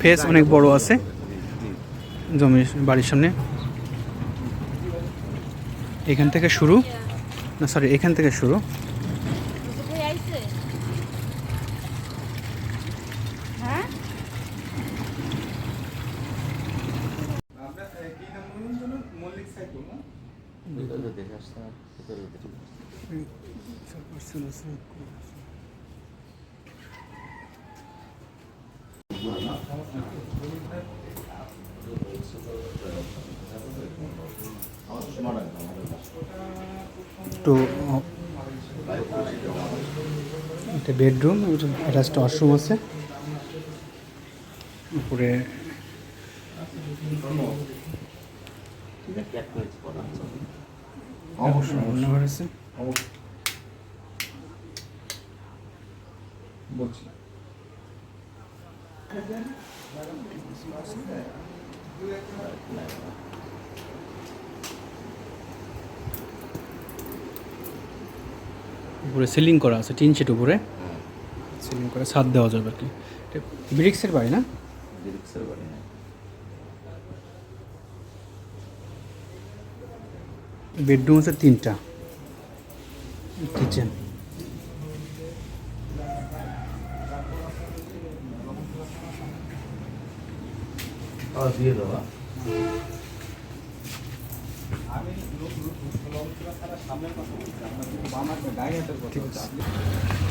Face অনেক বড় আছে। জমি বাড়ির সামনে। এখান থেকে শুরু। না সরি এখান থেকে শুরু। দেখে আসতে একটু এটা বেডরুম অ্যাটাচড ওয়াশরুম আছে। উপরে ক্যাট করেছি অবশ্যই। রান্নাঘর আছে। অবশ্যই। বলছি। উপরে সিলিং করা আছে টিন শিট উপরে। সিলিং করে ছাদ দেওয়া যাবে আর কি। ব্রিক্সের বাড়ি না? ডিরেক্সের বাড়ি না বেডরুম আছে তিনটা। কিচেন। দিয়ে দেওয়া ঠিক আছে